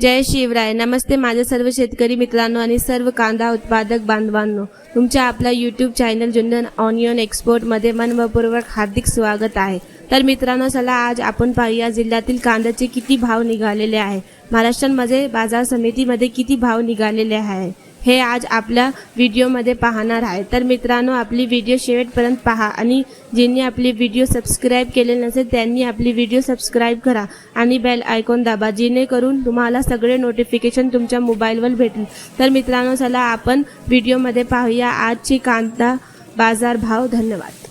जय शिवराय. नमस्ते माझ्या सर्व शेतकरी मित्रांनो आणि सर्व कांदा उत्पादक बांधवांनो. तुमच्या आपल्या यूट्यूब चॅनल जुन्नर ऑनियन एक्सपोर्टमध्ये मनपूर्वक हार्दिक स्वागत आहे. तर मित्रांनो चला आज आपण पाहूया जिल्ह्यातील कांद्याचे किती भाव निघालेले आहे. महाराष्ट्रामध्ये बाजार समितीमध्ये किती भाव निघालेले आहे? हे आज आपल्या व्हिडिओमध्ये पाहणार आहे. तर मित्रांनो आपली व्हिडिओ शेवटपर्यंत पहा आणि ज्यांनी आपली व्हिडिओ सबस्क्राईब केले नसेल त्यांनी आपली व्हिडिओ सबस्क्राईब करा आणि बेल आयकॉन दाबा जेणेकरून तुम्हाला सगळे नोटिफिकेशन तुमच्या मोबाईलवर भेटेल. तर मित्रांनो चला आपण व्हिडिओमध्ये पाहूया. आजची कांदा बाजार भाव धन्यवाद.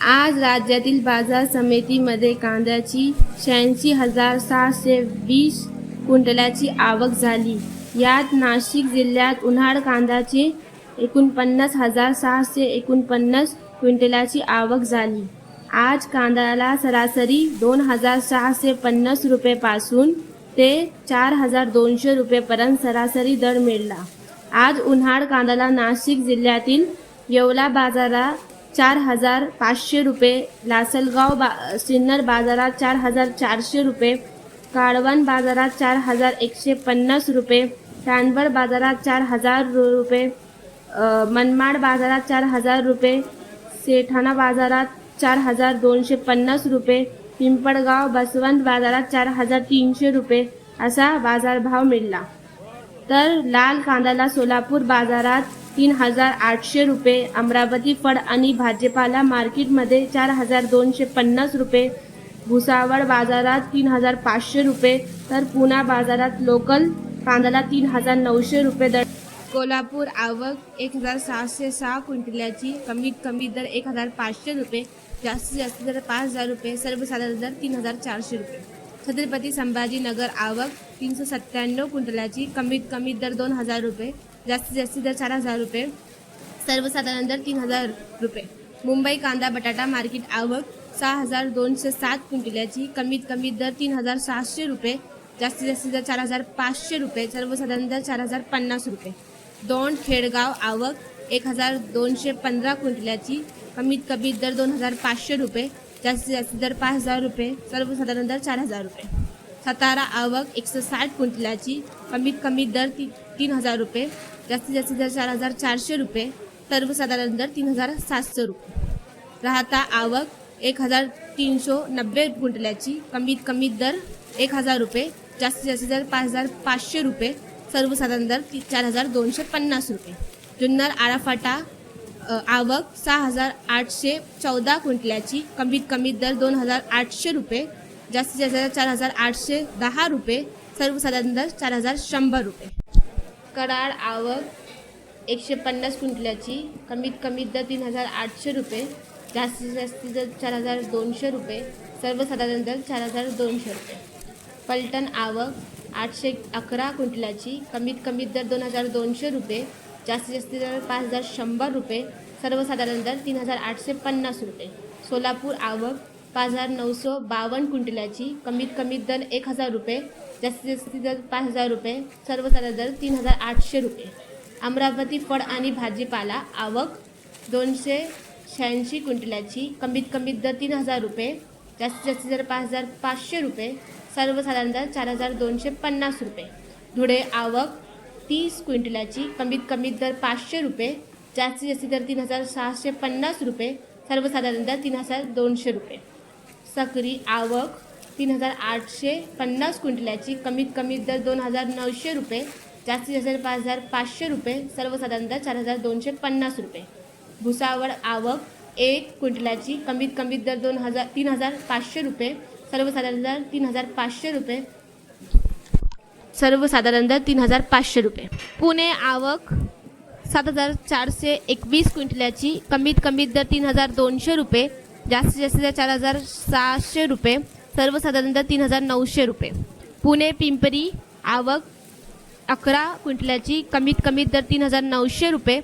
आज राज्यातील बाजार समितीमध्ये कांद्याची शहाऐंशी हजार सहाशे वीस क्विंटलाची आवक झाली. यात नाशिक जिल्ह्यात उन्हाळ कांद्याची एकोणपन्नास हजार सहाशे एकोणपन्नास क्विंटलाची आवक झाली. आज कांद्याला सरासरी दोन हजार सहाशे पन्नास रुपयेपासून ते चार हजार दोनशे रुपयेपर्यंत सरासरी दर मिळाला. आज उन्हाळ कांद्याला नाशिक जिल्ह्यातील येवला बाजारात चार हजार पाचशे रुपये लासलगाव बा सिन्नर बाजारात चार हजार चारशे रुपये काळवण बाजारात चार हजार एकशे पन्नास रुपये चांदवड बाजारात चार हजार रु- रुपये मनमाड बाजारात चार हजार रुपये सेठाणा बाजारात चार हजार दोनशे पन्नास रुपये पिंपळगाव बसवंत बाजारात चार हजार तीनशे रुपये असा बाजारभाव मिळाला. तर लाल कांद्याला सोलापूर बाजारात तीन हजार आठशे रुपये अमरावती फळ आणि भाजीपाला मार्केटमध्ये चार हजार दोनशे पन्नास रुपये भुसावळ बाजारात तीन हजार पाचशे रुपये तर पुणा बाजारात लोकल कांद्याला तीन हजार नऊशे रुपये दर. कोल्हापूर आवक एक हजार सहाशे सहा क्विंटलाची कमीत कमी दर एक हजार पाचशे रुपये जास्तीत जास्त दर पाच हजार रुपये सर्वसाधारण दर तीन हजार चारशे रुपये. छत्रपती संभाजीनगर आवक तीनशे सत्त्याण्णव क्विंटलाची कमीत कमी दर दोन हजार रुपये जास्तीत जास्त दर चार हजार रुपये सर्वसाधारण दर तीन हजार रुपये. मुंबई कांदा बटाटा मार्केट आवक सहा हजार दोनशे सात कुंटल्याची कमीत कमी दर तीन हजार सहाशे रुपये जास्तीत जास्त दर चार हजार पाचशे रुपये सर्वसाधारण दर चार हजार पन्नास रुपये. दोन खेडगाव आवक एक हजार दोनशे पंधरा कुंटल्याची कमीत कमी दर दोन हजार पाचशे रुपये जास्तीत जास्त दर पाच हजार रुपये सर्वसाधारण दर चार हजार रुपये. सातारा आवक एकशे साठ क्विंटलाची कमीत कमी दर ती तीन हजार रुपये जास्तीत जास्त दर चार हजार चारशे रुपये सर्वसाधारण दर तीन हजार सातशे रुपये. राहता आवक एक हजार तीनशे नब्बे क्विंटलाची कमीत कमी दर एक हजार रुपये जास्तीत जास्त दर पाच हजार पाचशे रुपये सर्वसाधारण दर ती चार हजार दोनशे पन्नास रुपये. जुन्नर आराफाटा आवक सहा हजार आठशे चौदा क्विंटल्याची कमीत कमी दर दोन हजार आठशे रुपये जास्तीत जास्त दर चार हजार आठशे दहा रुपये सर्वसाधारण दर चार हजार शंभर रुपये. कराड आवक एकशे पन्नास क्विंटल्याची कमीत कमी दर तीन हजार आठशे रुपये जास्तीत जास्त दर चार हजार दोनशे रुपये सर्वसाधारण दर चार हजार दोनशे रुपये. पलटण आवक आठशे अकरा क्विंटलाची कमीत कमी दर दोन हजार दोनशे रुपये जास्तीत जास्त दर पाच हजार शंभर रुपये सर्वसाधारण दर तीन हजार आठशे पन्नास रुपये. सोलापूर आवक पाच हजार नऊशे बावन्न क्विंटलाची कमीत कमी दर एक हजार रुपये जास्तीत जास्त दर पाच हजार रुपये सर्वसाधारण दर तीन हजार आठशे रुपये. अमरावती फळ आणि भाजीपाला आवक दोनशे शहाऐंशी क्विंटलाची कमीत कमी दर तीन हजार रुपये जास्तीत जास्त दर पाच हजार पाचशे रुपये सर्वसाधारण दर चार हजार दोनशे पन्नास रुपये. धुळे आवक तीस क्विंटलाची कमीत कमी दर पाचशे रुपये जास्तीत जास्त दर तीन हजार सहाशे पन्नास रुपये सर्वसाधारण दर तीन हजार दोनशे रुपये. सकरी आवक तीन हजार आठशे पन्नास क्विंटलाची कमीत कमी दर दोन हजार नऊशे रुपये जास्तीत जास्त दर पाच हजार पाचशे रुपये सर्वसाधारण दर चार हजार दोनशे पन्नास रुपये. भुसावळ आवक एक क्विंटलाची कमीत कमी दर दोन हजार तीन हजार पाचशे रुपये. सर्वसाधारण दर तीन हजार पाचशे रुपये. सर्वसाधारण दर तीन हजार पाचशे रुपये. पुणे आवक सात हजार चारशे एकवीस क्विंटलाची कमीत कमी दर तीन हजार दोनशे रुपये. जास्तीत जास्त दर चार हजार सहाशे रुपये. सर्वसाधारण दर तीन हजार नऊशे रुपये. पुणे पिंपरी आवक अकरा क्विंटलाची कमीत कमी दर तीन हजार नऊशे रुपये.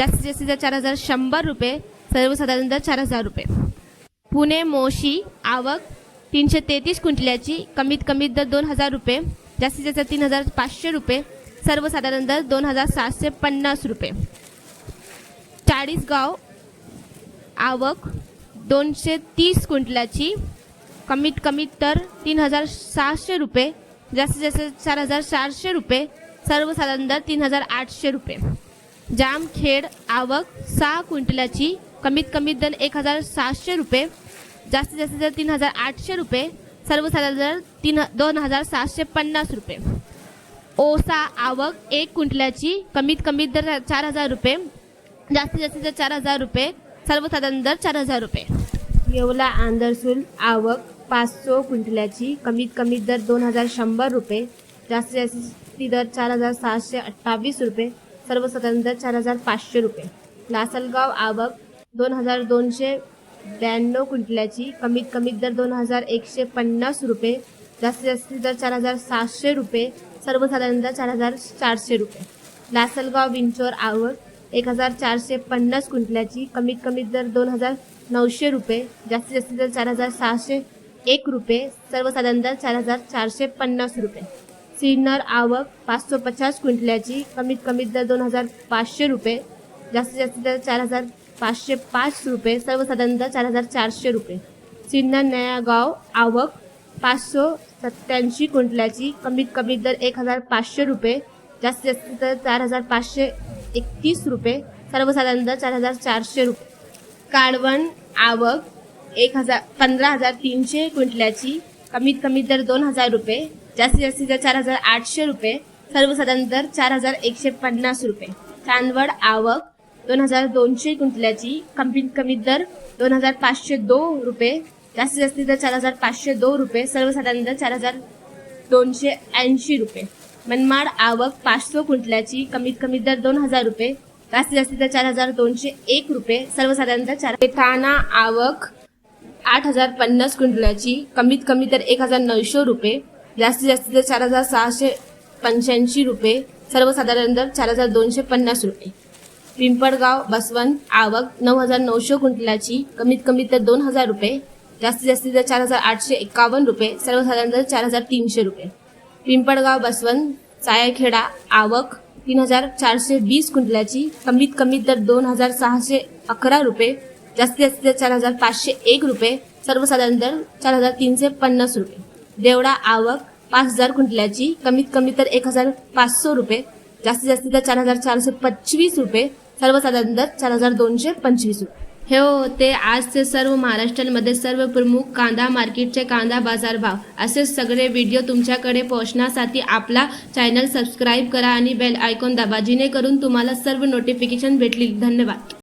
जास्तीत जास्त जर चार हजार शंभर रुपये सर्वसाधारण दर चार हजार रुपये. पुणे मोशी आवक तीनशे तेहतीस क्विंटल्याची कमीत कमी दर दोन हजार रुपये जास्तीत जास्त तीन हजार पाचशे रुपये सर्वसाधारण दर दोन हजार सातशे पन्नास रुपये. चाळीसगाव आवक दोनशे तीस क्विंटलाची कमीत कमी तर तीन हजार सहाशे रुपये जास्तीत जास्त चार हजार चारशे रुपये सर्वसाधारण दर तीन हजार आठशे रुपये. जामखेड आवक सहा क्विंटलाची कमीत कमी दर एक हजार सातशे रुपये जास्तीत जास्त दर तीन हजार आठशे रुपये सर्वसाधारण दर तीन दोन हजार सातशे पन्नास रुपये. ओसा आवक एक क्विंटलाची कमीत कमी दर चार हजार रुपये जास्तीत जास्त दर चार हजार रुपये सर्वसाधारण दर चार हजार रुपये. येवला आंदरसूल आवक पाचशे क्विंटलाची कमीत कमी दर दोन हजार शंभर रुपये जास्तीत जास्त दर चार हजार सहाशे अठ्ठावीस रुपये सर्वसाधारण दर चार हजार पाचशे रुपये. लासलगाव आवक दोन हजार दोनशे ब्याण्णव क्विंटलाची. कमीत कमी दर दोन हजार एकशे पन्नास रुपये. जास्तीत जास्त दर चार हजार सातशे रुपये. सर्वसाधारण दर चार हजार चारशे रुपये. लासलगाव विंचोर आवक एक हजार चारशे पन्नास क्विंटलाची. कमीत कमी दर दोन हजार नऊशे रुपये. जास्तीत जास्त दर चार हजार सहाशे एक रुपये. सर्वसाधारण दर चार हजार चारशे पन्नास रुपये. सिन्नर आवक पाचशे पचास क्विंटल्याची कमीत कमी दर दोन हजार पाचशे रुपये. जास्तीत जास्त दर चार हजार पाचशे पाच रुपये. सर्वसाधारण दर चार हजार चारशे रुपये. सिन्नर नयागाव आवक पाचशे सत्याऐंशी क्विंटल्याची कमीत कमी दर एक हजार पाचशे रुपये. जास्तीत जास्त दर चार हजार पाचशे एकतीस रुपये. सर्वसाधारण दर चार हजार चारशे रुपये. काळवण आवक एक हजार पंधरा हजार तीनशे क्विंटल्याची कमीत कमी दर दोन हजार रुपये. जास्तीत जास्त चार हजार आठशे रुपये सर्वसाधारण चार हजार एकशे पन्नास रुपये. चांदवड आवक दोन हजार दोनशे क्विंटलाची कमीत कमी दर दोन हजार पाचशे दो रुपये. जास्तीत जास्ती दर चार हजार पाचशे दोन रुपये सर्वसाधारण दर चार हजार दोनशे ऐंशी रुपये. मनमाड आवक पाचशे क्विंटलाची कमीत कमी दर दोन हजार रुपये. जास्तीत जास्ती दर चार हजार दोनशे एक रुपये सर्वसाधारण दर चार ठाणा आवक आठ हजार पन्नास क्विंटलाची कमीत कमी दर एक हजार नऊशे रुपये. जास्तीत जास्त दर चार हजार सहाशे पंच्याऐंशी रुपये सर्वसाधारण दर चार हजार दोनशे पन्नास रुपये. पिंपळगाव बसवंत आवक नऊ हजार नऊशे क्विंटलाची कमीत कमी तर दोन हजार रुपये. जास्तीत जास्ती दर चार हजार आठशे एकावन्न रुपये सर्वसाधारण दर चार हजार तीनशे रुपये. पिंपळगाव बसवंत सायखेडा आवक तीन हजार चारशे वीस क्विंटलाची कमीत कमी दर दोन हजार सहाशे अकरा रुपये. जास्तीत जास्त दर चार हजार पाचशे एक रुपये सर्वसाधारण दर चार हजार तीनशे पन्नास रुपये. देवडा आवक पाच हजार क्विंटलाची कमीत कमी तर एक हजार पाचशे रुपये जास्तीत जास्त तर चार हजार चारशे पंचवीस रुपये सर्वसाधारण दर चार हजार दोनशे पंचवीस रुपये. हे होते आजचे सर्व महाराष्ट्रामध्ये सर्व प्रमुख कांदा मार्केटचे कांदा बाजार भाव असे सगळे व्हिडिओ तुमच्याकडे पोहोचण्यासाठी आपला चॅनल सबस्क्राईब करा आणि बेल आयकॉन दाबा जेणेकरून तुम्हाला सर्व नोटिफिकेशन भेटतील. धन्यवाद.